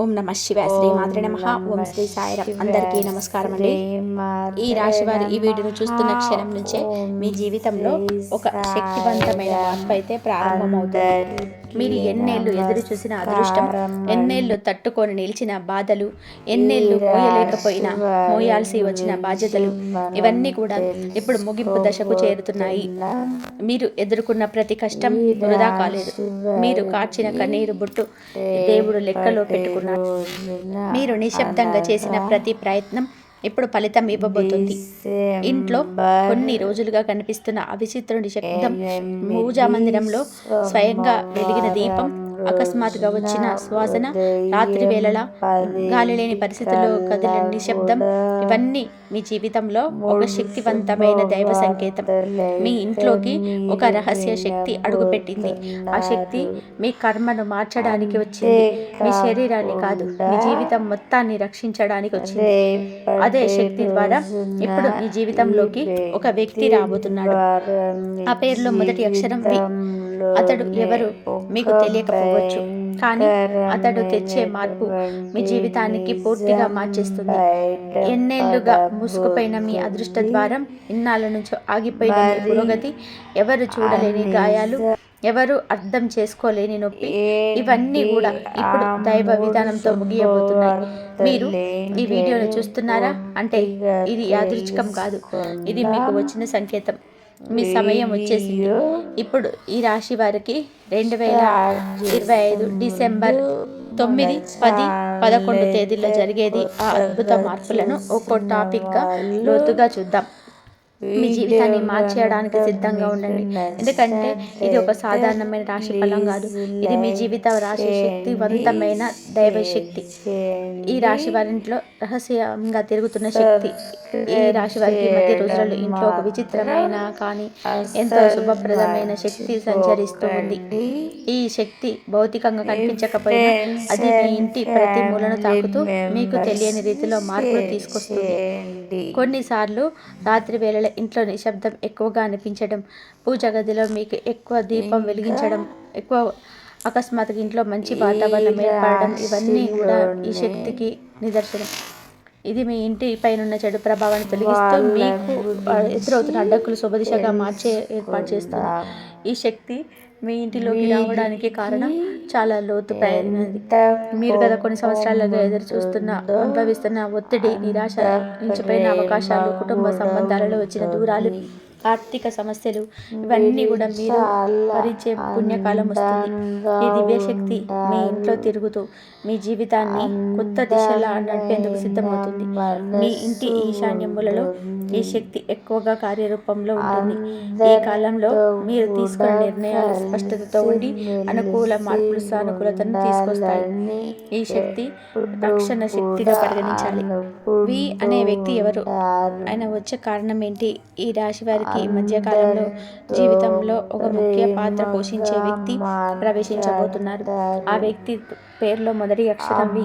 ఓం నమ శివాయ. శ్రీ మాత్రే నమ. ఓం శ్రీ సాయిరామ్. అందరికీ నమస్కారం అండి ఈ రాశి వారు ఈ వీడియోను చూస్తున్న క్షణం నుంచే మీ జీవితంలో ఒక శక్తివంతమైన మార్పు అయితే ప్రారంభమవుతుంది. మీరు ఎన్నేళ్ళు ఎదురు చూసిన అదృష్టం ఎన్నేళ్ళు తట్టుకొని నిలిచిన బాధలు ఎన్నేళ్ళు మోయలేకపోయినా మోయాల్సి వచ్చిన బాధ్యతలు ఇవన్నీ కూడా ఇప్పుడు ముగింపు దశకు చేరుతున్నాయి. మీరు ఎదుర్కొన్న ప్రతి కష్టం వృధా కాలేదు. మీరు కార్చిన కన్నీరు బుట్టు దేవుడు లెక్కలో పెట్టుకున్నాడు మీరు నిశ్శబ్దంగా చేసిన ప్రతి ప్రయత్నం ఇప్పుడు ఫలితం ఇవ్వబోతుంది. ఇంట్లో కొన్ని రోజులుగా కనిపిస్తున్న అవిచిత్రుడి శబ్దం పూజా మందిరంలో స్వయంగా వెలిగిన దీపం అకస్మాత్తుగా వచ్చిన శ్వాసన రాత్రి వేళల గాలి లేని పరిస్థితుల్లో కదిలిన నిశ్శబ్దం ఇవన్నీ మీ జీవితంలో ఒక శక్తివంతమైన దైవ సంకేతం. మీ ఇంట్లోకి ఒక రహస్య శక్తి అడుగుపెట్టింది. ఆ శక్తి మీ కర్మను మార్చడానికి వచ్చింది. మీ శరీరాన్ని కాదు మీ జీవితం మొత్తాన్ని రక్షించడానికి వచ్చింది. అదే శక్తి ద్వారా ఇప్పుడు మీ జీవితంలోకి ఒక వ్యక్తి రాబోతున్నాడు. ఆ పేరులో మొదటి అక్షరం వి. అతడు ఎవరు మీకు తెలియకపోవచ్చు. కానీ అతడు తెచ్చే మార్పు మీ జీవితానికి పూర్తిగా మార్చేస్తుంది. ఎన్నేళ్ళుగా మూసుకుపోయిన మీ అదృష్ట ద్వారం ఇన్నాళ్ళ నుంచి ఆగిపోయిన మీ పురోగతి ఎవరు చూడలేని గాయాలు ఎవరు అర్థం చేసుకోలేని నొప్పి ఇవన్నీ కూడా ఇప్పుడు దైవ విధానంతో ముగియబోతున్నాయి. మీరు ఈ వీడియోను చూస్తున్నారా? అంటే ఇది యాదృచ్ఛికం కాదు. ఇది మీకు వచ్చిన సంకేతం. మీ సమయం వచ్చేసింది. ఇప్పుడు ఈ రాశి వారికి రెండు వేల ఇరవై ఐదు డిసెంబర్ తొమ్మిది పది పదకొండు తేదీల్లో జరిగేది ఆ అద్భుత మార్పులను ఒక్కో టాపిక్గా లోతుగా చూద్దాం. మీ జీవితాన్ని మార్చేయడానికి సిద్ధంగా ఉండండి. ఎందుకంటే ఇది ఒక సాధారణమైన రాశి ఫలం కాదు. ఇది మీ జీవిత రాశి శక్తివంతమైన దైవ శక్తి. ఈ రాశి వారింట్లో రహస్యంగా తిరుగుతున్న శక్తి. ఈ రాశి వారికి మధ్య రోజులలో ఇంట్లో ఒక విచిత్రమైన కానీ ఎంతో శుభప్రదమైన శక్తి సంచరిస్తూ ఉంది. ఈ శక్తి భౌతికంగా కనిపించకపోయినా అది మీ ఇంటి ప్రతి మూలను తాకుతూ మీకు తెలియని రీతిలో మార్పులు తీసుకొస్తుంది. కొన్నిసార్లు రాత్రి వేళ ఇంట్లో నిశ్శబ్దం ఎక్కువగా అనిపించడం పూజ గదిలో మీకు ఎక్కువ దీపం వెలిగించడం ఎక్కువ అకస్మాత్తుగా ఇంట్లో మంచి వాతావరణం ఏర్పడడం ఇవన్నీ కూడా ఈ శక్తికి నిదర్శనం. ఇది మీ ఇంటి పైన చెడు ప్రభావాన్ని తొలగిస్తూ మీకు ఎదురవుతున్న అడ్డంకులు శుభదిశగా మార్చే ఏర్పాటు చేస్తుంది. ఈ శక్తి మీ ఇంటిలోకి రావడానికి కారణం చాలా లోతు ప్రయత్నది మీరు గత కొన్ని సంవత్సరాలుగా ఎదురు చూస్తున్న అనుభవిస్తున్న ఒత్తిడి నిరాశ నిలిచిపోయిన అవకాశాలు కుటుంబ సంబంధాలలో వచ్చిన దూరాలు ఆర్థిక సమస్యలు ఇవన్నీ కూడా మీరు భరించే పుణ్యకాలం వస్తుంది. ఈ దివ్యశక్తి మీ ఇంట్లో తిరుగుతూ మీ జీవితాన్ని కొత్త దిశలా నడిపేందుకు సిద్ధమవుతుంది. మీ ఇంటి ఈశాన్యములలో ఈ శక్తి ఎక్కువగా కార్యరూపంలో ఉంటుంది. ఈ కాలంలో మీరు తీసుకున్న నిర్ణయాలు స్పష్టతతో ఉండి అనుకూల మార్పులు సానుకూలతను తీసుకొస్తాయి. ఈ శక్తి రక్షణ శక్తిగా పరిగణించాలి. వి అనే వ్యక్తి ఎవరు? ఆయన వచ్చే కారణం ఏంటి? ఈ రాశి వారికి ఈ మధ్య కాలంలో జీవితంలో ఒక ముఖ్య పాత్ర పోషించే వ్యక్తి ప్రవేశించబోతున్నారు. ఆ వ్యక్తి పేరులో మొదటి అక్షరం వి.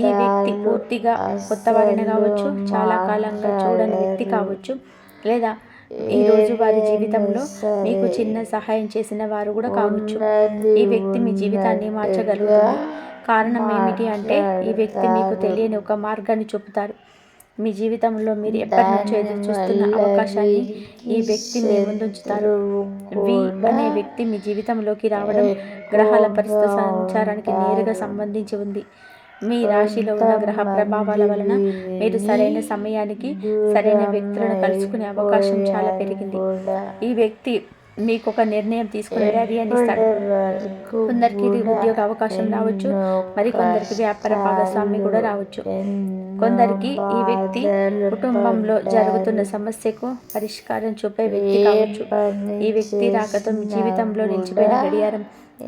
ఈ వ్యక్తి పూర్తిగా కొత్త వారిని కావచ్చు చాలా కాలంగా చూడని వ్యక్తి కావచ్చు లేదా ఈ రోజు వారి జీవితంలో మీకు చిన్న సహాయం చేసిన వారు కూడా కావచ్చు. ఈ వ్యక్తి మీ జీవితాన్ని మార్చగలుగుతుంది. కారణం ఏమిటి అంటే ఈ వ్యక్తి మీకు తెలియని ఒక మార్గాన్ని చూపుతారు. మీ జీవితంలో మీరు ఎప్పటి నుంచో ఎదురు చూస్తున్న అవకాశాన్ని ఈ వ్యక్తి మీ ముందుంచుతారు. వి అనే వ్యక్తి మీ జీవితంలోకి రావడం గ్రహాల పరిస్థితి సంచారానికి నేరుగా సంబంధించి ఉంది. మీ రాశిలో ఉన్న గ్రహ ప్రభావాల వలన మీరు సరైన సమయానికి సరైన వ్యక్తులను కలుసుకునే అవకాశం చాలా పెరిగింది. ఈ వ్యక్తి మీకు ఒక నిర్ణయం తీసుకునే ధైర్యాన్ని ఇస్తాడు కొందరికి ఇది ఉద్యోగ అవకాశం రావచ్చు మరి కొందరికి వ్యాపార భాగస్వామి కూడా రావచ్చు. కొందరికి ఈ వ్యక్తి కుటుంబంలో జరుగుతున్న సమస్యకు పరిష్కారం చూపే వ్యక్తి కావచ్చు. ఈ వ్యక్తి రాకతో జీవితంలో నిలిచిపోయిన గడియారం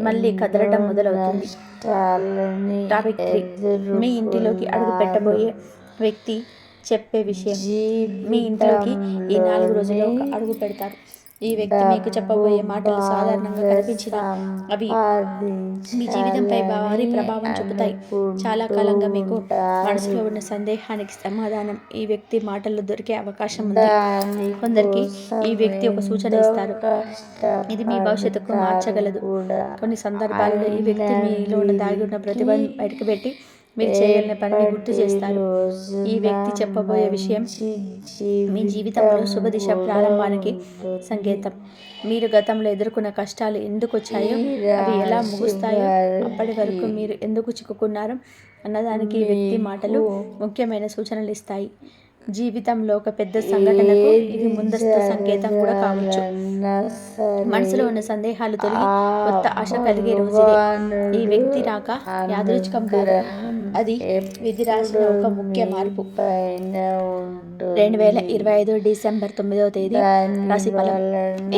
మళ్ళీ కదలడం మొదలవుతుంది. టాపిక్ మీ ఇంటిలోకి అడుగు పెట్టబోయే వ్యక్తి చెప్పే విషయం. మీ ఇంట్లోకి ఈ నాలుగు రోజుల్లో అడుగు పెడతారు. ఈ వ్యక్తి మీకు చెప్పబోయే మాటలు సాధారణంగా కనిపించిన అవి మీ జీవితంపై భారీ ప్రభావం చూపుతాయి. చాలా కాలంగా మీకు మనసులో ఉన్న సందేహానికి సమాధానం ఈ వ్యక్తి మాటల్లో దొరికే అవకాశం ఉంది. కొందరికి ఈ వ్యక్తి ఒక సూచన ఇస్తారు. ఇది మీ భవిష్యత్తుకు మార్చగలదు. కొన్ని సందర్భాల్లో ఈ వ్యక్తి మీలో ఉన్న దాగి ఉన్న ప్రతిభను బయటకు పెట్టి మీరు చేయగలిగిన పనిని గుర్తు చేస్తారు. ఈ వ్యక్తి చెప్పబోయే విషయం మీ జీవితంలో శుభదిశ ప్రారంభానికి సంకేతం. మీరు గతంలో ఎదుర్కొన్న కష్టాలు ఎందుకు వచ్చాయో అవి ఎలా ముగుస్తాయో అప్పటి వరకు మీరు ఎందుకు చిక్కుకున్నారు అన్నదానికి ఈ వ్యక్తి మాటలు ముఖ్యమైన సూచనలు ఇస్తాయి. జీవితంలో ఒక పెద్ద సంఘటనకు ఇది ముందస్తు సంకేతం కూడా కావచ్చు. మనసులో ఉన్న సందేహాలు తొలగి కొత్త ఆశ కలిగే రోజు ఈ వ్యక్తి రాక యాదృచ్ఛికం కాదు. అది విధి రాసిన ఒక ముఖ్య మార్పు. రెండు వేల ఇరవై ఐదు డిసెంబర్ తొమ్మిదవ తేదీ రాశి ఫలం.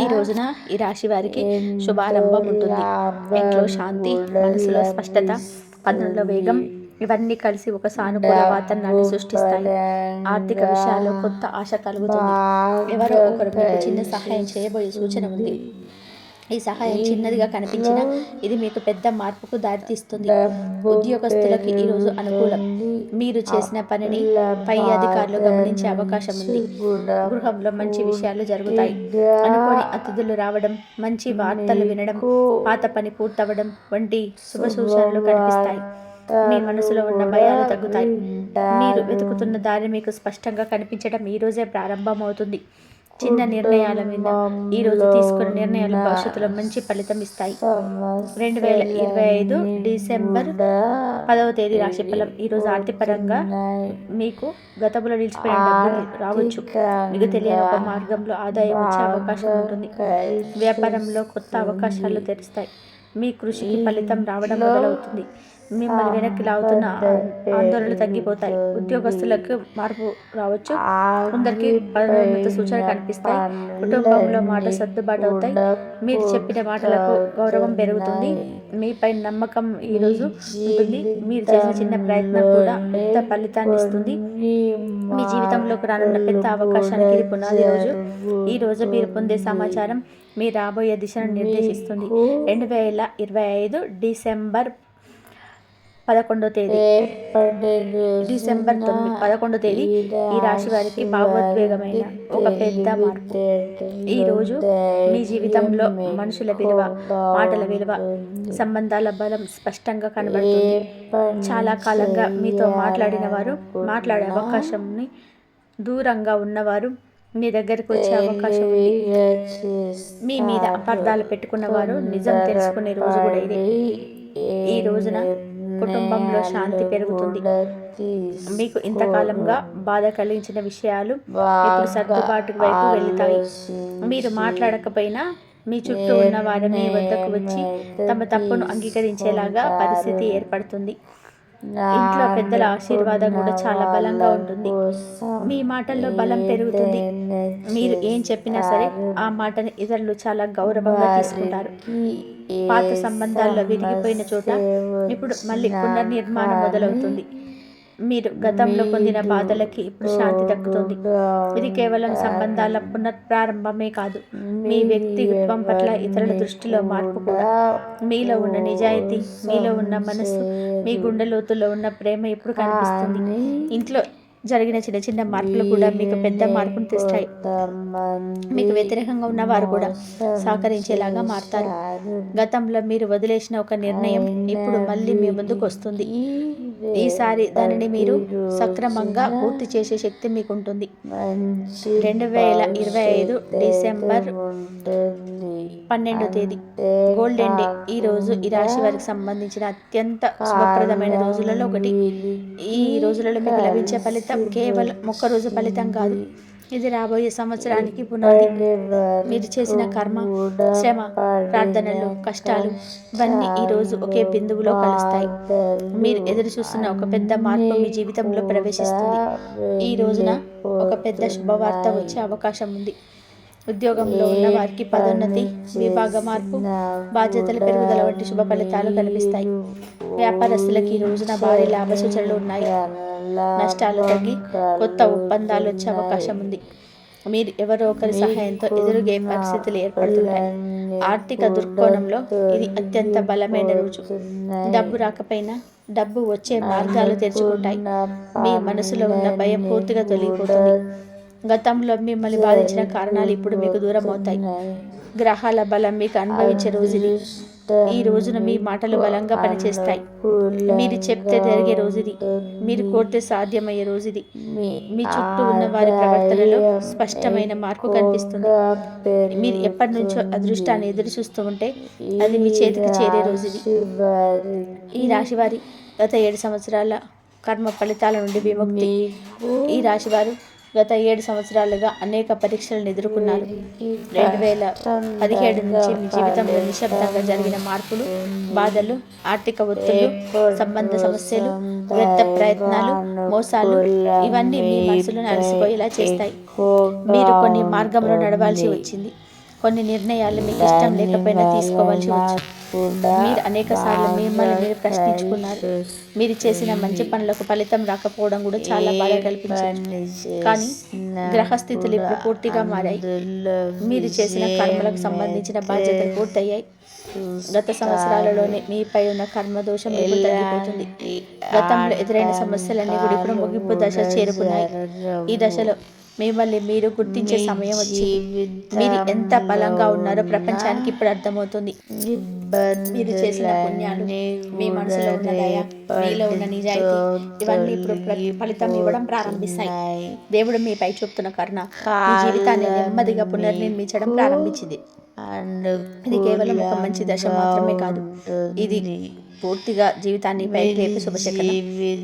ఈ రోజున ఈ రాశి వారికి శుభారంభం ఉంటుంది. ఇంట్లో శాంతి మనసులో స్పష్టత పనుల్లో వేగం ఇవన్నీ కలిసి ఒక సానుకూల వాతావరణాన్ని సృష్టిస్తాయి. ఆర్థిక విషయాల్లో కొత్త ఆశ కలుగుతుంది. ఎవరో ఒకరు మీకు చిన్న సహాయం చేయబోయే సూచన ఉంది. ఈ సహాయం చిన్నదిగా కనిపించిన ఇది మీకు పెద్ద మార్పుకు దారితీస్తుంది. ఉద్యోగస్తులకి ఈరోజు అనుకూలం. మీరు చేసిన పనిని పై అధికారులు గమనించే అవకాశం ఉంది. గృహంలో మంచి విషయాలు జరుగుతాయి. అనుకోని అతిథులు రావడం మంచి వార్తలు వినడం పాత పని పూర్తవడం వంటి శుభ సూచనలు కనిపిస్తాయి. మీ మనసులో ఉన్న భయాలు తగ్గుతాయి. మీరు వెతుకుతున్న దారి మీకు స్పష్టంగా కనిపించడం ఈ రోజే ప్రారంభమవుతుంది. చిన్న నిర్ణయాల మీద ఈ రోజు తీసుకున్న నిర్ణయాలు భవిష్యత్తులో మంచి ఫలితం ఇస్తాయి. రెండు వేల ఇరవై ఐదు డిసెంబర్ పదవ తేదీ రాశి ఫలం. ఈ రోజు ఆర్థికపరంగా మీకు గతంలో నిలిచిపోయిన డబ్బులు రావచ్చు. మీకు తెలియని ఒక మార్గంలో ఆదాయం వచ్చే అవకాశం ఉంటుంది. వ్యాపారంలో కొత్త అవకాశాలు తెరుస్తాయి. మీ కృషికి ఫలితం రావడం మొదలవుతుంది. మిమ్మల్ని వెనక్కి లాగుతున్న ఆందోళనలు తగ్గిపోతాయి. ఉద్యోగస్తులకు మార్పు రావచ్చు. కొందరికి పదోన్నత సూచన కనిపిస్తాయి. కుటుంబంలో మాట సర్దుబాటు అవుతాయి మీరు చెప్పిన మాటలకు గౌరవం పెరుగుతుంది. మీపై నమ్మకం ఈరోజు ఉంటుంది. మీరు చేసిన చిన్న ప్రయత్నం కూడా పెద్ద ఫలితాన్ని ఇస్తుంది. మీ జీవితంలోకి రానున్న పెద్ద అవకాశానికి ఇది పునాది రోజు. ఈ రోజు మీరు పొందే సమాచారం మీ రాబోయే దిశను నిర్దేశిస్తుంది. రెండు వేల ఇరవై ఐదు డిసెంబర్ పదకొండో తేదీ. డిసెంబర్ తొమ్మిది పదకొండో తేదీ ఈ రాశి వారికి భావోద్వేగమైన ఒక పెద్ద మార్పు. ఈ రోజు మీ జీవితంలో మనుషుల విలువ మాటల విలువ సంబంధాల బలం స్పష్టంగా కనబడుతుంది. చాలా కాలంగా మీతో మాట్లాడిన వారు మాట్లాడే అవకాశంని దూరంగా ఉన్నవారు మీ దగ్గరకు వచ్చే అవకాశం ఉంది. మీ మీద అపార్థాలు పెట్టుకున్నవారు నిజం తెలుసుకునే రోజు కూడా ఇది. ఈ రోజున కుటుంబంలో శాంతి పెరుగుతుంది. మీకు ఇంతకాలంగా బాధ కలిగించిన విషయాలు ఇప్పుడు సర్దుబాటు వైపు వెళ్తాయి. మీరు మాట్లాడకపోయినా మీ చుట్టూ ఉన్న వారు మీ వద్దకు వచ్చి తమ తప్పును అంగీకరించేలాగా పరిస్థితి ఏర్పడుతుంది. ఇంట్లో పెద్దల ఆశీర్వాదం కూడా చాలా బలంగా ఉంటుంది. మీ మాటల్లో బలం పెరుగుతుంది. మీరు ఏం చెప్పినా సరే ఆ మాటని ఇతరులు చాలా గౌరవంగా తీసుకుంటారు. పాత సంబంధాల్లో విరిగిపోయిన చోట ఇప్పుడు మళ్ళీ పునర్నిర్మాణం మొదలవుతుంది. మీరు గతంలో పొందిన బాధలకి ఇప్పుడు శాంతి దక్కుతుంది. ఇది కేవలం సంబంధాల పునఃప్రారంభమే కాదు. మీ వ్యక్తిత్వం పట్ల ఇతరుల దృష్టిలో మార్పు కూడా మీలో ఉన్న నిజాయితీ మీలో ఉన్న మనసు మీ గుండె లోతుల్లో ఉన్న ప్రేమ ఎప్పుడు కనిపిస్తుంది? ఇంట్లో జరిగిన చిన్న చిన్న మార్పులు కూడా మీకు పెద్ద మార్పును తెస్తాయి. మీకు వ్యతిరేకంగా ఉన్న వారు కూడా సహకరించేలాగా మారుతారు. గతంలో మీరు వదిలేసిన ఒక నిర్ణయం ఇప్పుడు మళ్ళీ మీ ముందుకు వస్తుంది. ఈసారి దానిని మీరు సక్రమంగా పూర్తి చేసే శక్తి మీకు ఉంటుంది రెండు వేల ఇరవై ఐదు డిసెంబర్ పన్నెండో తేదీ. గోల్డెన్ డే ఈ రోజు ఈ రాశి వారికి సంబంధించిన అత్యంత శుభప్రదమైన రోజులలో ఒకటి. ఈ రోజులలో మీకు లభించే ఫలితం కేవలం ఒక్క రోజు ఫలితం కాదు. ఇది రాబోయే సంవత్సరానికి పునాది. మీరు చేసిన కర్మ శ్రమ ప్రార్థనలు కష్టాలు ఇవన్నీ ఈ రోజు ఒకే బిందువులో కలుస్తాయి. మీరు ఎదురు చూస్తున్న ఒక పెద్ద మార్పు మీ జీవితంలో ప్రవేశిస్తుంది. ఈ రోజున ఒక పెద్ద శుభవార్త వచ్చే అవకాశం ఉంది. ఉద్యోగంలో ఉన్న వారికి పదోన్నతి విభాగ మార్పు బాధ్యతల పెరుగుదల వంటి శుభ ఫలితాలు కనిపిస్తాయి. వ్యాపారస్తులకి ఈ రోజున భారీ లాభ సూచనలు ఉన్నాయి. నష్టాలు తగ్గి కొత్త ఒప్పందాలు వచ్చే అవకాశం ఉంది. మీరు ఎవరో ఒకరి సహాయంతో ఎదురుగే పరిస్థితులు ఏర్పడుతున్నాయి ఆర్థిక దృక్కోణంలో ఇది అత్యంత బలమైన రోజు డబ్బు రాకపోయినా డబ్బు వచ్చే మార్గాలు తెరుచుకుంటాయి. మీ మనసులో ఉన్న భయం పూర్తిగా తొలగిపోతుంది. గతంలో మిమ్మల్ని బాధించిన కారణాలు ఇప్పుడు మీకు దూరం అవుతాయి గ్రహాల బలం మీకు అనుభవించే రోజు ఇది ఈ రోజున మీ మాటలు బలంగా పనిచేస్తాయి. మీరు చెప్తే జరిగే రోజు ఇది మీరు కోరితే సాధ్యమయ్యే రోజు ఇది మీ చుట్టూ ఉన్న వారి ప్రవర్తనలో స్పష్టమైన మార్పు కనిపిస్తుంది. మీరు ఎప్పటి నుంచో అదృష్టాన్ని ఎదురు చూస్తూ ఉంటే అది మీ చేతికి చేరే రోజు ఇది ఈ రాశి వారి గత ఏడు సంవత్సరాల కర్మ ఫలితాల నుండి విముక్తి. ఈ రాశి వారు గత ఏడు సంవత్సరాలుగా అనేక పరీక్షలను ఎదుర్కొన్నారు. రెండు వేల పదిహేడు నుంచి మీ జీవితంలో నిశ్శబ్దంగా జరిగిన మార్పులు బాధలు ఆర్థిక ఒత్తిళ్ళు సంబంధ సమస్యలు వ్యర్థ ప్రయత్నాలు మోసాలు ఇవన్నీ మీ మనసులను అలసిపోయేలా చేస్తాయి. మీరు కొన్ని మార్గంలో నడవాల్సి వచ్చింది. కొన్ని నిర్ణయాలు మీకు ఇష్టం లేకపోయినా తీసుకోవాల్సి వచ్చింది మీరు అనేక సార్లు మిమ్మల్ని మీరు ప్రశ్నించుకున్నారు. మీరు చేసిన మంచి పనులకు ఫలితం రాకపోవడం కూడా చాలా బాధ కల్పించింది. కానీ గ్రహస్థితులు ఇప్పుడు పూర్తిగా మారాయి. మీరు చేసిన కర్మలకు సంబంధించిన బాధ్యతలు పూర్తయ్యాయి. గత సంవత్సరాలలోనే మీపై ఉన్న కర్మ దోషం తగ్గిపోతుంది? గతంలో ఎదురైన సమస్యలన్నీ కూడా ఇప్పుడు ముగింపు దశ చేరుకున్నాయి. ఈ దశలో మిమ్మల్ని మీరు గుర్తించే సమయం వచ్చింది. మీరు ఎంత బలంగా ఉన్నారో ప్రపంచానికి ఇప్పుడు అర్థమవుతుంది. మీరు చేసిన పుణ్యాలు మీ మనసులో ఉన్న దయ మీలో ఉన్న నిజాయితీ ఇవన్నీ ఇప్పుడు ఫలితం ఇవ్వడం ప్రారంభిస్తాయి. దేవుడు మీపై చూపుతున్న కరుణ మీ జీవితాన్ని నెమ్మదిగా పునర్నిర్మించడం ప్రారంభించింది. ఇది కేవలం ఒక మంచి దశ మాత్రమే కాదు. ఇది పూర్తిగా జీవితాన్ని పైకి లేపే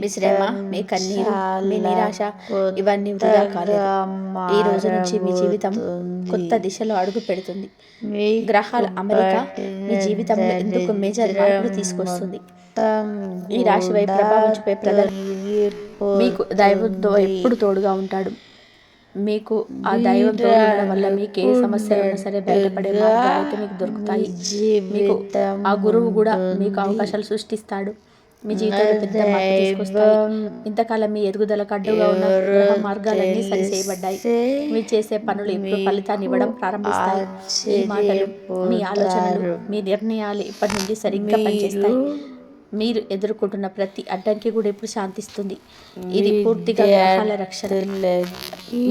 మీ శ్రమ మీ కన్నీరు మీ నిరాశ ఇవన్నీ వృధా కాలేదు. ఈ రోజు నుంచి మీ జీవితం కొత్త దిశలో అడుగు పెడుతుంది. గ్రహాల అమరిక మీ జీవితంలో ఎందుకు మేజర్ మార్పులు తీసుకొస్తుంది? ఈ రాశి వైపు ప్రభావం చూపే ప్రజలు మీకు దైవంతో ఎప్పుడు తోడుగా ఉంటాడు? మీకు ఆ దైవం తోడు వల్ల మీకు ఏ సమస్య అయినా సరే బయటపడే మార్గాలు అయితే మీకు దొరుకుతాయి. మీకు ఆ గురువు కూడా మీకు అవకాశాలు సృష్టిస్తాడు. మీ జీవితంలో పెద్ద మార్పు తీసుకొస్తాయి. ఇంతకాలం మీ ఎదుగుదలకు అడ్డుగా ఉన్న గ్రహ మార్గాలన్నీ సరి చేయబడ్డాయి మీరు చేసే పనులు ఇప్పుడు ఫలితాన్ని ఇవ్వడం ప్రారంభిస్తాయి. మీ మాటలు మీ ఆలోచనలు మీ నిర్ణయాలు ఇప్పటి నుండి సరిగ్గా పనిచేస్తాయి. మీరు ఎదుర్కొంటున్న ప్రతి అడ్డంకి కూడా ఇప్పుడు శాంతిస్తుంది. ఇది పూర్తిగా గ్రహాల రక్షణ.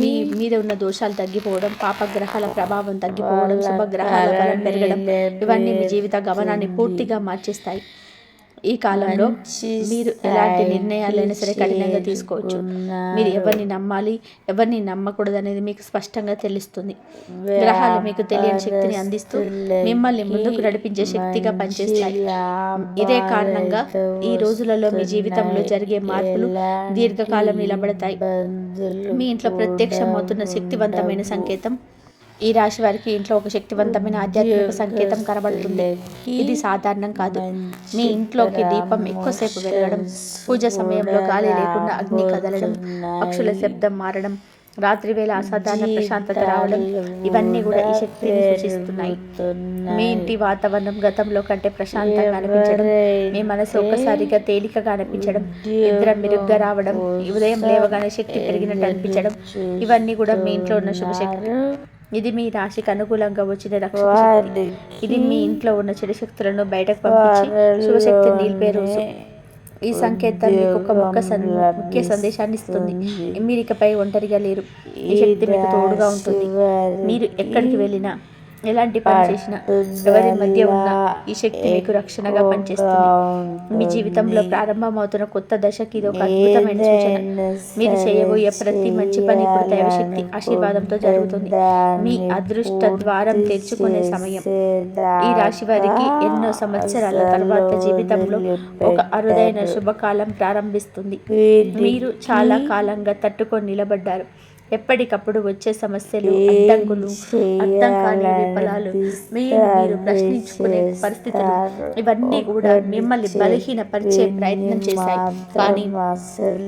మీ మీద ఉన్న దోషాలు తగ్గిపోవడం పాపగ్రహాల ప్రభావం తగ్గిపోవడం శుభగ్రహాల బలం పెరగడం ఇవన్నీ మీ జీవిత గమనాన్ని పూర్తిగా మార్చేస్తాయి. ఈ కాలంలో మీరు ఎలాంటి నిర్ణయాలైనా సరే కఠినంగా తీసుకోవచ్చు. మీరు ఎవరిని నమ్మాలి ఎవరిని నమ్మకూడదు అనేది మీకు స్పష్టంగా తెలుస్తుంది. గ్రహాలు మీకు తెలియని శక్తిని అందిస్తూ మిమ్మల్ని ముందుకు నడిపించే శక్తిగా పనిచేస్తాయి. ఇదే కారణంగా ఈ రోజులలో మీ జీవితంలో జరిగే మార్పులు దీర్ఘకాలం నిలబడతాయి. మీ ఇంట్లో ప్రత్యక్షమవుతున్న శక్తివంతమైన సంకేతం ఈ రాశి వారికి ఇంట్లో ఒక శక్తివంతమైన ఆధ్యాత్మిక సంకేతం కనబడుతుంది. ఇది సాధారణం కాదు. మీ ఇంట్లోకి దీపం ఎక్కువసేపు వెలగడం పూజ సమయంలో గాలి లేకుండా అగ్ని కదలడం పక్షుల శబ్దం మారడం రాత్రి వేళ అసాధారణ ప్రశాంతత రావడం ఇవన్నీ కూడా ఈ శక్తిని సూచిస్తున్నాయి. మీ ఇంటి వాతావరణం గతంలో కంటే ప్రశాంతంగా అనిపించడం మీ మనసు ఒక్కసారిగా తేలికగా అనిపించడం నిద్ర మెరుగ్గా రావడం ఉదయం లేవగానే శక్తి పెరిగినట్టు అనిపించడం ఇవన్నీ కూడా మీ ఇంట్లో ఉన్న శుభశక్తి ఇది మీ రాశికి అనుకూలంగా వచ్చిన శక్తి. ఇది మీ ఇంట్లో ఉన్న చెడు శక్తులను బయటకు పంపించి శుభశక్తిని నిలిపే రోజు. ఈ సంకేతం మీకు ఒక ముఖ్య ముఖ్య సందేశాన్ని ఇస్తుంది. మీరు ఇకపై ఒంటరిగా లేరు. ఈ శక్తి మీకు తోడుగా ఉంటుంది. మీరు ఎక్కడికి వెళ్ళినా ఎలాంటి పని చేసినా ఎవరి మధ్య ఉన్న ఈ శక్తి మీకు రక్షణగా పనిచేస్తుంది. మీ జీవితంలో ప్రారంభమవుతున్న కొత్త దశకి ఇది ఒక అద్భుతమైన సూచన. మీరు చేయబోయే ప్రతి మంచి పని ఇప్పుడు దైవశక్తి ఆశీర్వాదంతో జరుగుతుంది. మీ అదృష్ట ద్వారం తెరుచుకునే సమయం. ఈ రాశి వారికి ఎన్నో సంవత్సరాల తర్వాత జీవితంలో ఒక అరుదైన శుభకాలం ప్రారంభిస్తుంది. మీరు చాలా కాలంగా తట్టుకొని నిలబడ్డారు. ఎప్పటికప్పుడు వచ్చే సమస్యలు అడ్డంకులు అర్థం కాని విఫలాలు మీరు మీరు ప్రశ్నించుకునే పరిస్థితులు ఇవన్నీ కూడా మిమ్మల్ని బలహీనపరిచే ప్రయత్నం చేశాయి. కానీ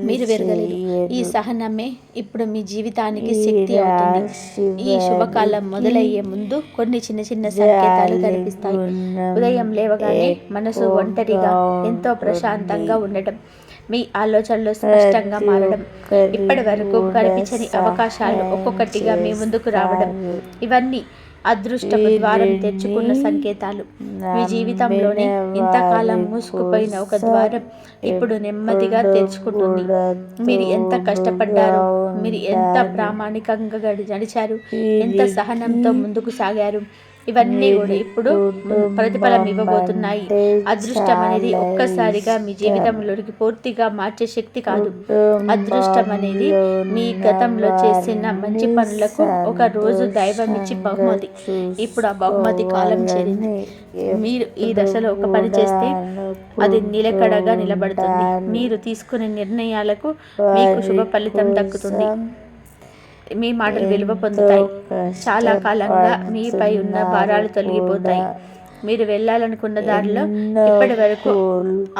మీరు వెరగలేదు ఈ సహనమే ఇప్పుడు మీ జీవితానికి శక్తి అవుతుంది. ఈ శుభకాలం మొదలయ్యే ముందు కొన్ని చిన్న చిన్న సంకేతాలు కనిపిస్తాయి. ఉదయం లేవగానే మనసు ఒంటరిగా ఎంతో ప్రశాంతంగా ఉండటం. మీ ఆలోచనలు స్పష్టంగా మారడం ఇప్పటి వరకు కనిపించని అవకాశాలు ఒక్కొక్కటిగా మీ ముందుకు రావడం ఇవన్నీ అదృష్టపు ద్వారం తెరుచుకున్న సంకేతాలు. మీ జీవితంలోనే ఇంతకాలం మూసుకుపోయిన ఒక ద్వారం ఇప్పుడు నెమ్మదిగా తెరుచుకుంటుంది మీరు ఎంత కష్టపడ్డారో మీరు ఎంత ప్రామాణికంగా నడిచారు ఎంత సహనంతో ముందుకు సాగారు ఇవన్నీ కూడా ఇప్పుడు ప్రతిఫలం ఇవ్వబోతున్నాయి. అదృష్టం అనేది ఒక్కసారిగా మీ జీవితంలోకి పూర్తిగా మార్చే శక్తి కాదు. అదృష్టం అనేది మీ గతంలో చేసిన మంచి పనులకు ఒక రోజు దైవం ఇచ్చి బహుమతి. ఇప్పుడు ఆ బహుమతి కాలం చేరింది. మీరు ఈ దశలో ఒక పని చేస్తే అది నిలకడగా నిలబడుతుంది. మీరు తీసుకునే నిర్ణయాలకు మీకు శుభ ఫలితం దక్కుతుంది. మీ మాటలు విలువ పొందుతాయి చాలా కాలంగా మీపై ఉన్న భారాలు తొలగిపోతాయి. మీరు వెళ్ళాలనుకున్న దారిలో ఇప్పటి వరకు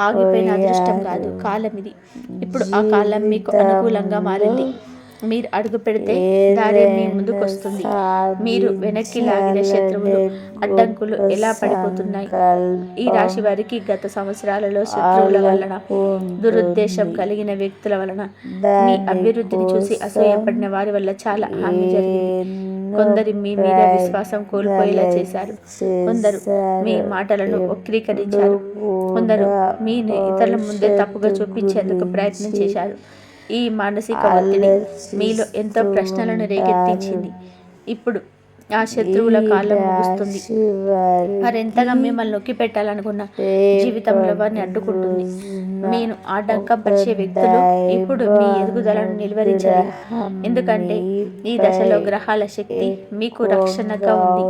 ఆగిపోయిన అదృష్టం కాదు కాలం ఇది ఇప్పుడు ఆ కాలం మీకు అనుకూలంగా మారింది. మీరు అడుగు పెడితే దారి మీ ముందుకు వస్తుంది. మీరు వెనక్కి లాగిన శత్రువులు అడ్డంకులు ఎలా పడిపోతున్నాయి? ఈ రాశి వారికి గత సంవత్సరాలలో శత్రువుల వలన దురుద్దేశం కలిగిన వ్యక్తుల వలన మీ అభివృద్ధిని చూసి అసూయపడిన వారి వల్ల చాలా హామీ జరిగింది. కొందరు మీ మీద విశ్వాసం కోల్పోయేలా చేశారు. కొందరు మీ మాటలను వక్రీకరించారు. కొందరు మీ ఇతరుల ముందే తప్పుగా చూపించేందుకు ప్రయత్నం చేశారు. ఈ మానసిక ఒత్తిడి మీలో ఎంతో ప్రశ్నలను రేకెత్తించింది. ఇప్పుడు ఆ శత్రువుల కాలం ముగుస్తుంది. మరెంతగా మిమ్మల్ని నొక్కి పెట్టాలనుకున్న జీవితంలో వారిని అడ్డుకుంటుంది. నేను ఆటంకపరిచే వ్యక్తులు ఇప్పుడు మీ ఎదుగుదలను నిలువరించలేరు ఎందుకంటే ఈ దశలో గ్రహాల శక్తి మీకు రక్షణగా ఉంది.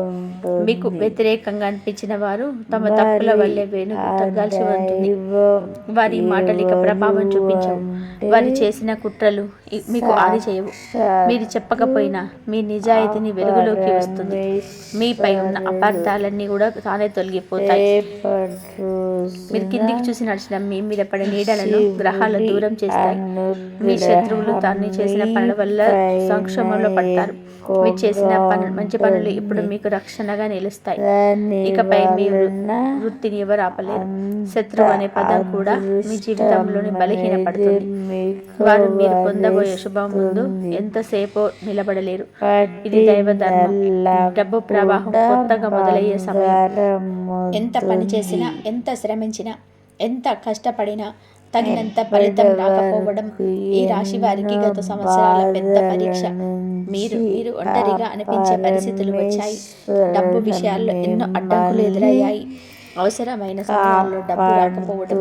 మీకు వ్యతిరేకంగా అనిపించిన వారు తమ తప్పుల వల్లే వేణుకు తగ్గాల్సి ఉంటుంది. వారి మాటలిక ప్రభావం చూపించవు. వారు చేసిన కుట్రలు మీకు ఆది చేయవు. మీరు చెప్పకపోయినా మీ నిజాయితీని వెలుగులోకి వస్తుంది మీపై ఉన్న అపార్థాలన్నీ కూడా తానే తొలగిపోతాయి. మీరు కిందికి చూసి నడిచిన మీ మీద పడే నీడలను గ్రహాలు దూరం చేస్తాయి. మీ శత్రువులు తాను చేసిన పనుల వల్ల సంక్షోభంలో పడతారు. మీరు చేసిన పను మంచి పనులు ఇప్పుడు మీకు రక్షణగా నిలుస్తాయి. ఇకపై మీ వృత్తిని ఎవరు ఆపలేరు. శత్రువు అనే పదం కూడా మీ జీవితంలోని బలహీనపడుతుంది. వారు మీరు పొందబోయే శుభం ముందు ఎంతసేపో నిలబడలేరు. ఇది దైవ ధర్మం డబ్బు ప్రవాహం కొత్తగా మొదలయ్యే సమయం. ఎంత పని చేసినా ఎంత శ్రమించినా ఎంత కష్టపడినా తగినంత ఫలితం రాకపోవడం ఈ రాశి వారికి గత సంవత్సరాల పెద్ద పరీక్ష. మీరు మీరు ఒంటరిగా అనిపించే పరిస్థితులు వచ్చాయి. డబ్బు విషయాల్లో ఎన్నో అడ్డంకులు ఎదురయ్యాయి. అవసరమైన సమయాల్లో డబ్బు రాకపోవడం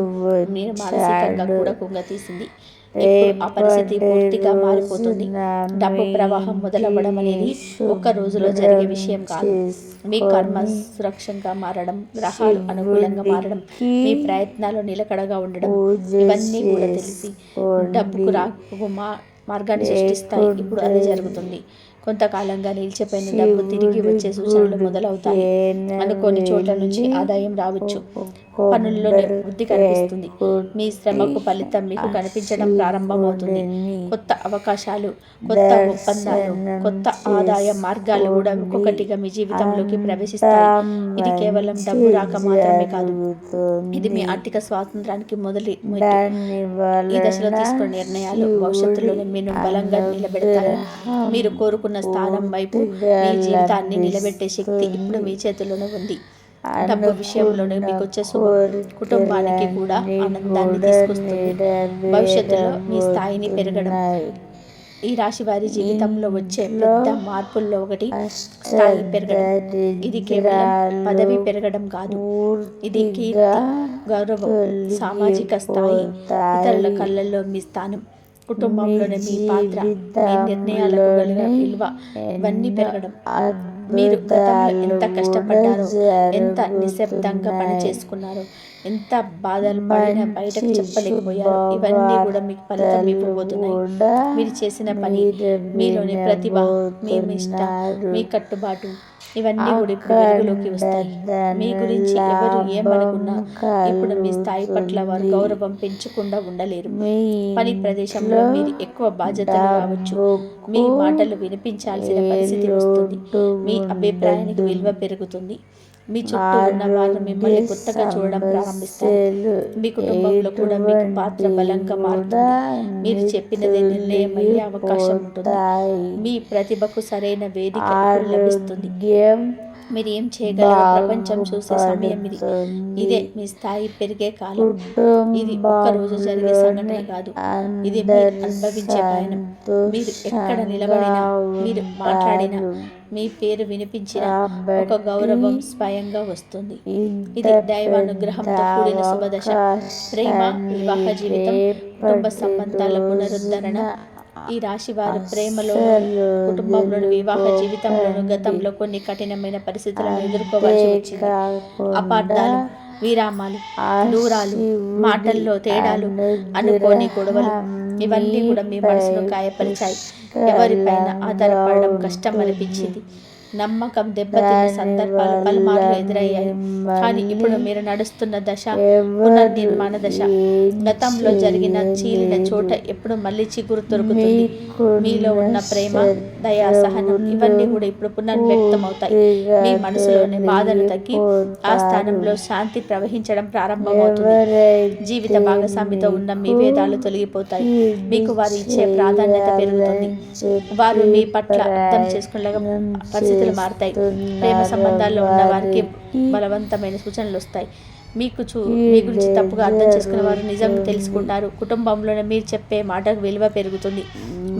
మీరు మానసికంగా కూడా కుంగతీసింది ఇప్పుడు ఆ పరిస్థితి పూర్తిగా మారిపోతుంది. డబ్బు ప్రవాహం మొదలవ్వడం అనేది ఒక్క రోజులో జరిగే విషయం కాదు. మీ కర్మ సురక్షంగా మారడం గ్రహాలు అనుకూలంగా మారడం మీ ప్రయత్నాలు నిలకడగా ఉండడం ఇవన్నీ కూడా తెలిసి డబ్బుకు రాకు మా మార్గాన్ని సృష్టిస్తాయి. ఇప్పుడు అదే జరుగుతుంది. కొంతకాలంగా నిలిచిపోయిన డబ్బు తిరిగి వచ్చే సూచనలు మొదలవుతాయి. అనుకోని చోట్ల నుంచి ఆదాయం రావచ్చు. పనుల్లో వృద్ధి కనిపిస్తుంది. మీ శ్రమకు ఫలితం మీకు కనిపించడం ప్రారంభమవుతుంది. కొత్త అవకాశాలు కొత్త ఒప్పందాలు కొత్త ఆదాయ మార్గాలు కూడా ఒక్కొక్కటిగా మీ జీవితంలోకి ప్రవేశిస్తాయి. ఇది కేవలం డబ్బు రాక మాత్రమే కాదు. ఇది మీ ఆర్థిక స్వాతంత్రానికి మొదటి మెట్టు. ఈ దశలో తీసుకున్న నిర్ణయాలు భవిష్యత్తులోనే మీరు బలంగా నిలబెడతాయి మీరు కోరుకున్న స్థానం వైపు మీ జీవితాన్ని నిలబెట్టే శక్తి ఇప్పుడు మీ చేతిలోనే ఉంది. డబ్బు విషయంలోనే మీకు వచ్చే కుటుంబానికి కూడా ఆనందాన్ని తీసుకొస్తుంది. భవిష్యత్తులో మీ స్థాయిని పెరగడం. ఈ రాశి వారి జీవితంలో వచ్చే పెద్ద మార్పుల్లో ఒకటి స్థాయి పెరగడం. ఇది కేవలం పదవి పెరగడం కాదు. ఇది కీర్తి గౌరవం సామాజిక స్థాయి ఇతరుల కళ్ళల్లో మీ స్థానం కుటుంబంలోనే మీ పాత్ర మీ నిర్ణయాలకు కలిగిన విలువ ఇవన్నీ పెరగడం. మీరు గతంలో ఎంత కష్టపడ్డారో ఎంత నిశ్శబ్దంగా పని చేసుకున్నారో ఎంత బాధలు పడినా బయటకు చెప్పలేకపోయారో. ఇవన్నీ కూడా మీకు ఫలితం ఇవ్వబోతున్నాయి. మీరు చేసిన పని మీలోని ప్రతిభ మీ నిష్ట మీ కట్టుబాటు ఇవన్నీ కూడా ఇప్పుడు వెలుగులోకి వస్తాయి. మీ గురించి ఎవరు ఏమనుకున్నా ఇప్పుడు మీ స్థాయి పట్ల వారు గౌరవం పెంచకుండా ఉండలేరు. పని ప్రదేశంలో మీరు ఎక్కువ బాధ్యతలు కావచ్చు మీ మాటలు వినిపించాల్సిన పరిస్థితి వస్తుంది. మీ అభిప్రాయానికి విలువ పెరుగుతుంది. మీ చుట్టూ ఉన్న వాళ్ళు మిమ్మల్ని కొత్తగా చూడడం ప్రారంభిస్తారు. మీ కుటుంబంలో కూడా మీకు పాత్ర బలంగా మారుతుంది. మీరు చెప్పినది నిర్ణయం అయ్యే అవకాశం ఉంటుంది. మీ ప్రతిభకు సరైన వేదిక లభిస్తుంది? మీరు ఏం చేయగలరో ప్రపంచం చూసే సమయం ఇది. ఇదే మీ స్థాయి పెరిగే కాలం. ఇది ఒక్క రోజు జరిగే సంఘటన కాదు. ఇది మీరు అనుభవించే పయనం. మీరు ఎక్కడ నిలబడినా మీరు మాట్లాడినా మీ పేరు వినిపించిన ఒక గౌరవం స్వయంగా వస్తుంది. ఇది దైవానుగ్రహంతో కూడిన శుభదశ. ప్రేమ వివాహ జీవితం కుటుంబ సంబంధాల పునరుద్ధరణ ఈ రాశి వారు ప్రేమలో కుటుంబంలోని వివాహ జీవితంలోను గతంలో కొన్ని కఠినమైన పరిస్థితులను ఎదుర్కోవాల్సి వచ్చింది. అపార్థాలు విరామాలు దూరాలు మాటల్లో తేడాలు అనుకోని గొడవలు ఇవన్నీ కూడా మీ మనసును గాయపరిచాయి. ఎవరిపైన ఆధారపడడం కష్టం అనిపించింది. నమ్మకం దెబ్బతిన్న సందర్భాలు పలుమార్లు ఎదురయ్యాయి. కానీ ఇప్పుడు మీరు నడుస్తున్న దశ పునర్నిర్మాణ దశ గతంలో జరిగిన చీలిన చోట ఎప్పుడు మళ్ళీ చిగురు దొరుకుతుంది. మీలో ఉన్న ప్రేమ దయా సహనం ఇవన్నీ కూడా ఇప్పుడు పునర్వ్యక్తం అవుతాయి మీ మనసులోని బాధలు తగ్గి ఆ స్థానంలో శాంతి ప్రవహించడం ప్రారంభమవుతుంది. జీవిత భాగస్వామితో ఉన్న మీ భేదాలు తొలగిపోతాయి. మీకు వారు ఇచ్చే ప్రాధాన్యత పెరుగుతుంది. వారు మీ పట్ల అర్థం చేసుకునేలాగా పరిస్థితులు మారుతాయి. ప్రేమ సంబంధాల్లో ఉన్న వారికి బలవంతమైన సూచనలు వస్తాయి. మీకు చూ మీ గురించి తప్పుగా అర్థం చేసుకున్న వారు నిజం తెలుసుకుంటారు. కుటుంబంలోనే మీరు చెప్పే మాటకు విలువ పెరుగుతుంది.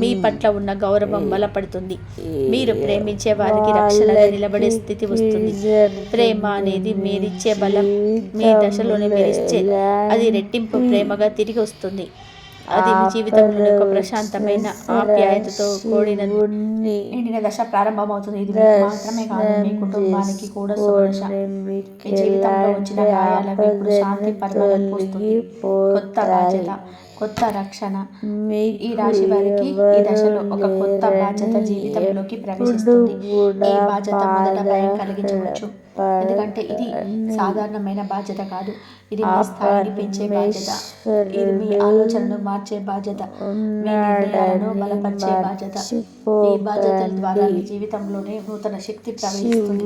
మీ పట్ల ఉన్న గౌరవం బలపడుతుంది. మీరు ప్రేమించే వారికి రక్షణగా నిలబడే స్థితి వస్తుంది. ప్రేమ అనేది మీరిచ్చే బలం. మీ దశలోనే మీరిచ్చే అది రెట్టింపు ప్రేమగా తిరిగి వస్తుంది. అది మీ జీవితంలో ఒక ప్రశాంతమైన ఆప్యాయతతో కూడిన నిండిన దశ ప్రారంభమవుతుంది. ఇది మాత్రమే కాదు మీ కుటుంబానికి కూడా శుభదశ మీ జీవితంలో వచ్చిన గాయాలకు ఇప్పుడు శాంతి పరిమళం పూస్తుంది. కొత్త బాధ్యత కొత్త రక్షణ. ఈ రాశి వారికి ఈ దశలో ఒక కొత్త బాధ్యత జీవితంలోకి ప్రవేశిస్తుంది. ఈ బాధ్యత మొదట భయం కలిగించవచ్చు. ఎందుకంటే ఇది సాధారణమైన బాధ్యత కాదు. ఇది మీ స్థాయిని పెంచే బాధ్యత. ఇది మీ ఆలోచనను మార్చే బాధ్యత. మీ నిర్ణయాలను బలపరిచే బాధ్యత. ఈ బాధ్యతల ద్వారా మీ జీవితంలోనే నూతన శక్తి ప్రవహిస్తుంది.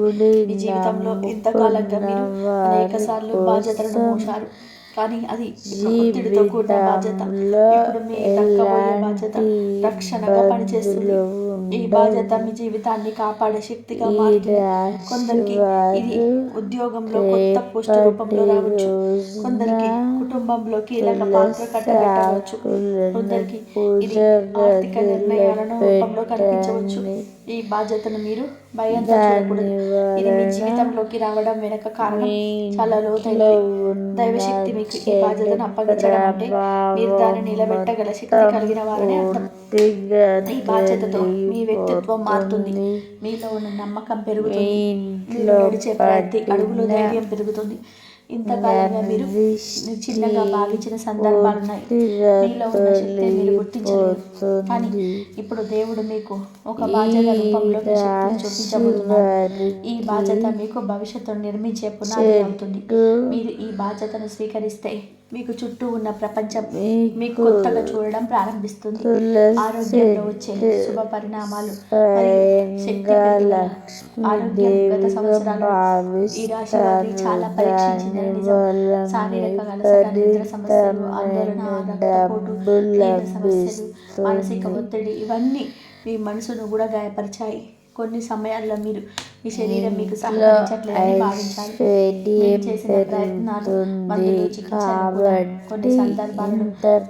మీ జీవితంలో ఇంతకాలంగా మీరు అనేక సార్లు బాధ్యతలను మోసారు కానీ అది ఒత్తిడితో కూడిన బాధ్యత. ఇప్పుడు మీ దక్కబోయే బాధ్యత. రక్షణగా పనిచేస్తుంది. ఈ బాధ్యత మీ జీవితాన్ని కాపాడే శక్తిగా మారుతుంది కొందరికి ఇది ఉద్యోగంలో కొత్త పోస్ట్ రూపంలో రావచ్చు. కొందరికి కుటుంబంలో కీలక పాత్ర కట్టబెట్టవచ్చు. కొందరికి ఇది ఆర్థిక నిర్ణయాలను రూపంలో కనిపించవచ్చు ఈ బాధ్యతను మీరు భయంతో చూడకూడదు. ఇది మీ జీవితంలోకి రావడం వెనక కారణం. చాలా లోతైనది. దైవశక్తి మీకు ఈ బాధ్యతను అప్పగించడం అంటే మీరు దాన్ని నిలబెట్టగల శక్తి కలిగిన వారని అర్థం. బాధ్యతతో మీ వ్యక్తిత్వం మారుతుంది. మీలో ఉన్న నమ్మకం పెరుగుతుంది. మీరు నడిచే ప్రతి అడుగులో ధైర్యం పెరుగుతుంది. ఇంతకాలంగా మీరు చిన్నగా భావించిన సందర్భాలు ఉన్నాయి. మీలో ఉన్న శక్తి మీరు గుర్తించలేదు. కానీ ఇప్పుడు దేవుడు మీకు ఒక బాధ్యత రూపంలో చూపించబోతున్నారు ఈ బాధ్యత మీకు భవిష్యత్తును నిర్మించే పునాది అవుతుంది. మీరు ఈ బాధ్యతను స్వీకరిస్తే మీకు చుట్టూ ఉన్న ప్రపంచం మీకు కొత్తగా చూడడం ప్రారంభిస్తుంది. ఆరోగ్యంలో వచ్చే శుభ పరిణామాలు. ఆరోగ్యం గత సంవత్సరాలు ఈ రాశి వారిని చాలా పరీక్షించిందని నిజం. శారీరక అలసట నిద్ర సమస్యలు ఆందోళన రక్తపోటు తీవ్ర సమస్యలు మానసిక ఒత్తిడి ఇవన్నీ మీ మనసును కూడా గాయపరిచాయి. కొన్ని సమయాల్లో మీరు మీ శరీరం మీకు సహకరించట్లేదని భావించాలి. మీరు చేసిన ప్రయత్నాలు మందులు చికిత్సలు కూడా కొన్ని సందర్భాల్లో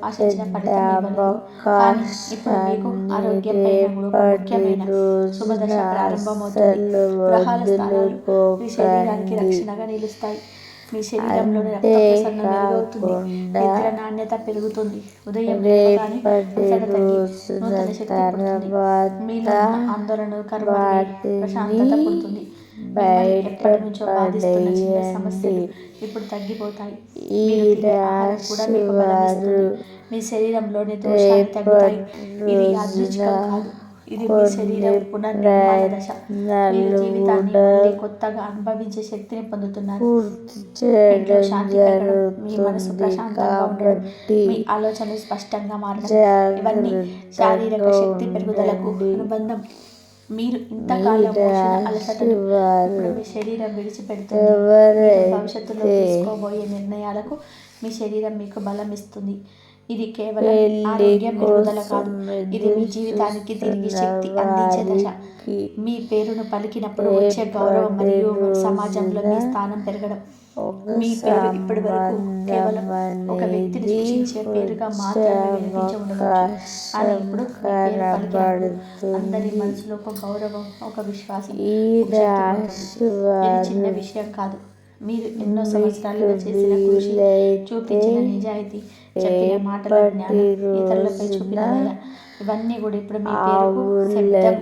ఆశించిన ఫలితం ఇవ్వలేదు. కానీ ఇప్పుడు మీకు ఆరోగ్యం పైన కూడా ఒక ముఖ్యమైన శుభదశ ప్రారంభమవుతుంది. గ్రహాల స్థానాలు మీ శరీరానికి రక్షణగా నిలుస్తాయి. మీ నిద్ర నాణ్యత పెరుగుతుంది. ఉదయం మీలో ఆందోళన ప్రశాంతత పుడుతుంది. మిమ్మల్ని ఎప్పటి నుంచో బాధిస్తున్న చిన్న సమస్యలు ఇప్పుడు తగ్గిపోతాయి. కూడా మీకు మీ శరీరంలోని దోషాలు తగ్గుతాయి. ఇది యాదృచ్ఛికం కాదు. ఇది మీ శరీరం పునర్నిర్మాణ దశ. మీరు జీవితాన్ని మళ్ళీ కొత్తగా అనుభవించే శక్తిని పొందుతున్నారు. ఇంట్లో శాంతి పెరగడం, మీ మనసు ప్రశాంతంగా ఉండడం మీ ఆలోచనలు స్పష్టంగా మారడం ఇవన్నీ శారీరక శక్తి పెరుగుదలకు అనుబంధం. మీరు ఇంతకాలం మోసిన అలసటను ఇప్పుడు మీ శరీరం విడిచిపెడుతుంది. భవిష్యత్తులో తీసుకోబోయే నిర్ణయాలకు మీ శరీరం మీకు బలం ఇస్తుంది. ఇది కేవలం ఆరోగ్యం పెరుగుదల కాదు. ఇది మీ జీవితానికి తిరిగి శక్తి అందించే దశ. మీ పేరును పలికినప్పుడు వచ్చే గౌరవం మరియు సమాజంలో మీ స్థానం పెరగడం. మీ పేరు ఇప్పటి వరకు కేవలం ఒక వ్యక్తిని సూచించే పేరుగా మాత్రమే వినిపించి ఉండవచ్చు. కానీ ఇప్పుడు అందరి మనసులో ఒక గౌరవం ఒక విశ్వాసం చిన్న విషయం కాదు. మీరు ఎన్నో సంవత్సరాలుగా చేసిన కృషి చూపించిన నిజాయితీ చెప్పిన మాటల జ్ఞానం ఇతరులపై చూపిన దయ ఇవన్నీ కూడా ఇప్పుడు మీ పేరుకు శబ్దం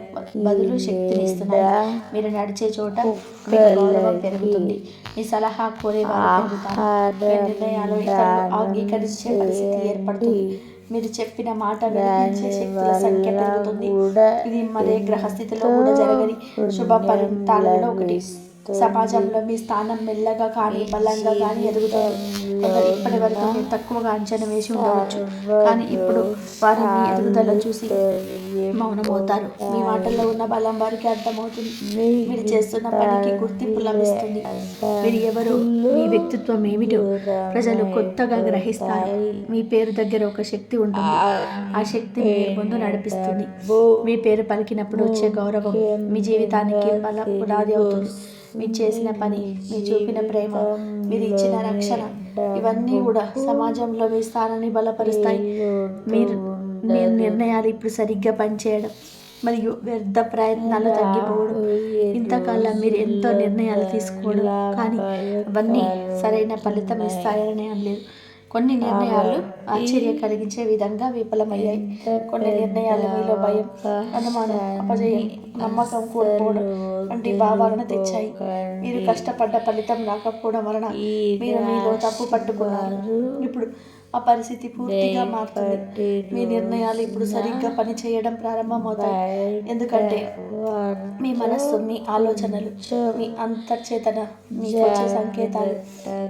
బదులు శక్తిని ఇస్తున్నాయి. మీరు నడిచే చోట మీ గౌరవం పెరుగుతుంది. మీ సలహా పెరుగుతారు. మీ నిర్ణయాలు అంగీకరించే పరిస్థితి ఏర్పడుతుంది. మీరు చెప్పిన మాట వినిపించే శక్తుల సంఖ్య పెరుగుతుంది. ఇది మరే గ్రహస్థితిలో కూడా జరగని శుభ ఫలితాలలో ఒకటి. సమాజంలో మీ స్థానం మెల్లగా కానీ బలంగా కానీ ఎదుగుతుంది. కొందరు ఇప్పటి వరకు తక్కువగా అంచనా వేసి ఉండవచ్చు. కానీ ఇప్పుడు వారి మీ ఎదుగుదల చూసి మౌనమవుతారు. మీ మాటల్లో ఉన్న బలం వారికి అర్థమవుతుంది. మీరు చేస్తున్న పనికి గుర్తింపు లభిస్తుంది. మీరు ఎవరు మీ వ్యక్తిత్వం ఏమిటో ప్రజలు కొత్తగా గ్రహిస్తారు. మీ పేరు దగ్గర ఒక శక్తి ఉంటుంది. ఆ శక్తి మీ ముందు నడిపిస్తుంది. మీ పేరు పలికినప్పుడు వచ్చే గౌరవం మీ జీవితానికి బల పునాది అవుతుంది. మీరు చేసిన పని మీరు చూపిన ప్రేమ మీరు ఇచ్చిన రక్షణ ఇవన్నీ కూడా సమాజంలో మీ స్థానాన్ని బలపరుస్తాయి మీరు మీ నిర్ణయాలు ఇప్పుడు సరిగ్గా పనిచేయడం మరియు వ్యర్థ ప్రయత్నాలు తగ్గిపోవడం. ఇంతకాలం మీరు ఎంతో నిర్ణయాలు తీసుకోవడం. కానీ అవన్నీ సరైన ఫలితం ఇస్తాయని అనలేదు. కొన్ని నిర్ణయాలు ఆశ్చర్యం కలిగించే విధంగా విఫలమయ్యాయి. కొన్ని నిర్ణయాలు మీలో భయం అనుమానం అపజయం నమ్మకం కోల్పోవడం వంటి భావాలను తెచ్చాయి. మీరు కష్టపడ్డ ఫలితం రాకపోవడం వలన మీరు మీలో తప్పు పట్టుకున్నారు. ఇప్పుడు ఆ పరిస్థితి పూర్తిగా మారుతుంది. మీ నిర్ణయాలు ఇప్పుడు సరిగ్గా పని చేయడం ప్రారంభమవుతాయి. ఎందుకంటే మీ మనస్సు మీ ఆలోచనలు మీ అంతర్చేతన మీకు వచ్చే సంకేతాలు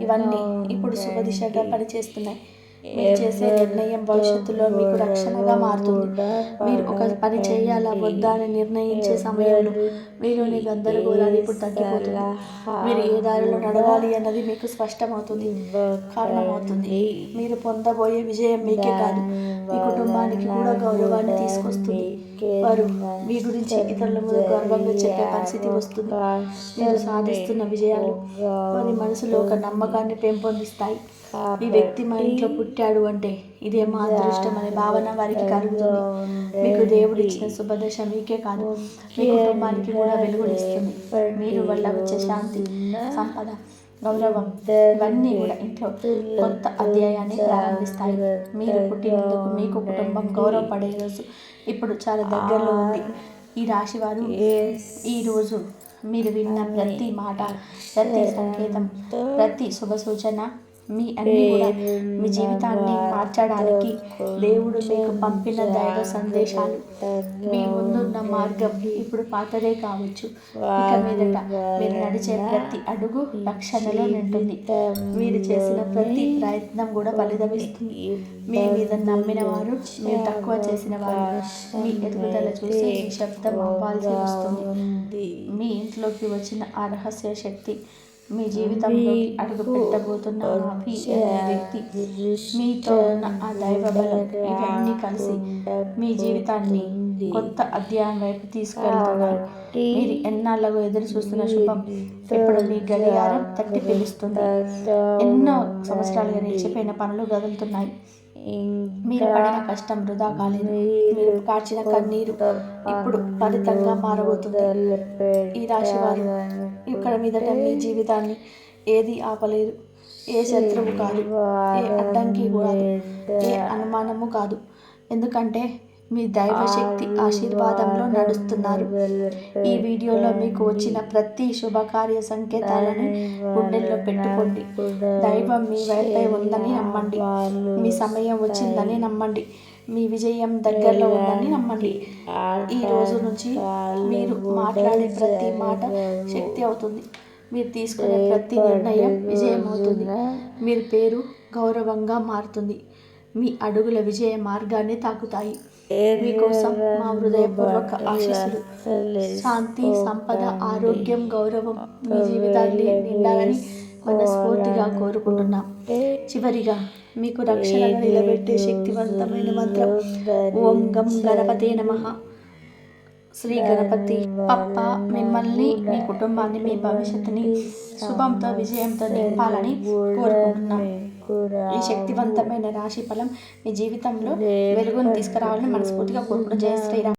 ఇవన్నీ ఇప్పుడు శుభ దిశగా పనిచేస్తున్నాయి. మీరు చేసే నిర్ణయం భవిష్యత్తులో మీకు రక్షణగా మారుతుంది. మీరు ఒక పని చేయాలా? వద్దా అని నిర్ణయించే సమయంలో మీలోని గందరగోళాలు ఇప్పుడు తగ్గిపోతుంది. మీరు ఏ దారిలో నడవాలి అన్నది మీకు స్పష్టమవుతుంది. కారణమవుతుంది. మీరు పొందబోయే విజయం మీకే కాదు. మీ కుటుంబానికి కూడా గౌరవాన్ని తీసుకొస్తుంది. వారు మీ గురించి ఇతరుల ముందు గర్వంగా చెప్పే పరిస్థితి వస్తుంది. మీరు సాధిస్తున్న విజయాలు వారి మనసులో ఒక నమ్మకాన్ని పెంపొందిస్తాయి. ఈ వ్యక్తి మా ఇంట్లో పుట్టాడు అంటే ఇదే మా అదృష్టం అనే భావన వారికి కలుగుతుంది. మీకు దేవుడు ఇచ్చిన శుభదశ మీకే కాదు. మీ కుటుంబానికి కూడా వెలుగునిస్తుంది మీరు వల్ల వచ్చే శాంతి సంపద గౌరవం ఇవన్నీ కూడా ఇంట్లో కొత్త అధ్యాయాన్ని ప్రారంభిస్తాయి. మీరు పుట్టినందుకు మీకు కుటుంబం గౌరవపడే రోజు ఇప్పుడు చాలా దగ్గరలో ఉంది. ఈ రాశి వారు ఈ రోజు మీరు విన్న ప్రతి మాట ప్రతి సంకేతం ప్రతి శుభ సూచన మీ అన్ని కూడా మీ జీవితాన్ని మార్చడానికి దేవుడు మీకు పంపిన దైవ సందేశాలు మీ ముందున్న మార్గం ఇప్పుడు పాతదే కావచ్చు. ఇక మీదట మీరు నడిచే ప్రతి అడుగు రక్షణలో నింటుంది. మీరు చేసిన ప్రతి ప్రయత్నం కూడా ఫలితమిస్తుంది. మీ మీద నమ్మిన వారు మీరు తక్కువ చేసిన వారు మీ ఎదుగుదల చూసి శబ్దం అవ్వాల్సి వస్తుంది. మీ ఇంట్లోకి వచ్చిన ఆ రహస్య శక్తి మీ జీవితంలో అడుగు పెట్టబోతున్న వ్యక్తి మీతో ఉన్న ఆ దైవ బలం ఇవన్నీ కలిసి మీ జీవితాన్ని కొత్త అధ్యాయం వైపు తీసుకెళ్తున్నారు. మీరు ఎన్నాళ్ళకు ఎదురు చూస్తున్న శుభం ఇప్పుడు మీ గడియారం తట్టి పిలుస్తుంది. ఎన్నో సంవత్సరాలుగా నిలిచిపోయిన పనులు కదులుతున్నాయి మీరు పడిన కష్టం వృధా కాలేదు. మీరు కాచిన కన్నీరు ఇప్పుడు ఫలితంగా మారబోతుంది. ఈ రాశి వారు ఇక్కడ మీదట మీ జీవితాన్ని ఏది ఆపలేదు ఏ శత్రువు కాదు. ఏ అడ్డంకి కాదు. ఏ అనుమానము కాదు. ఎందుకంటే మీ దైవశక్తి ఆశీర్వాదంలో నడుస్తున్నారు. ఈ వీడియోలో మీకు వచ్చిన ప్రతి శుభకార్య సంకేతాలను గుండెల్లో పెట్టుకోండి. దైవం మీ వైపై ఉందని నమ్మండి. మీ సమయం వచ్చిందని నమ్మండి. మీ విజయం దగ్గరలో ఉందని నమ్మండి. ఈ రోజు నుంచి మీరు మాట్లాడే ప్రతి మాట శక్తి అవుతుంది. మీరు తీసుకునే ప్రతి నిర్ణయం విజయం అవుతుంది. మీరు పేరు గౌరవంగా మారుతుంది. మీ అడుగుల విజయ మార్గాన్ని తాకుతాయి. మీకోసం మా హృదయపూర్వక ఆశీస్సులు? శాంతి సంపద ఆరోగ్యం గౌరవం మీ జీవితాన్ని నిండాలని మనస్ఫూర్తిగా కోరుకుంటున్నాం. చివరిగా మీకు రక్షణగా నిలబెట్టే శక్తివంతమైన మంత్రం. ఓం గం గణపతే నమః. శ్రీ గణపతి పప్ప మిమ్మల్ని మీ కుటుంబాన్ని మీ భవిష్యత్తుని శుభంతో విజయంతో నింపాలని కోరుకుంటున్నాం. ఈ శక్తివంతమైన రాశి ఫలం మీ జీవితంలో వెలుగును తీసుకురావాలని మనస్ఫూర్తిగా కోరుకుంటున్నాం జయ శ్రీరామ్.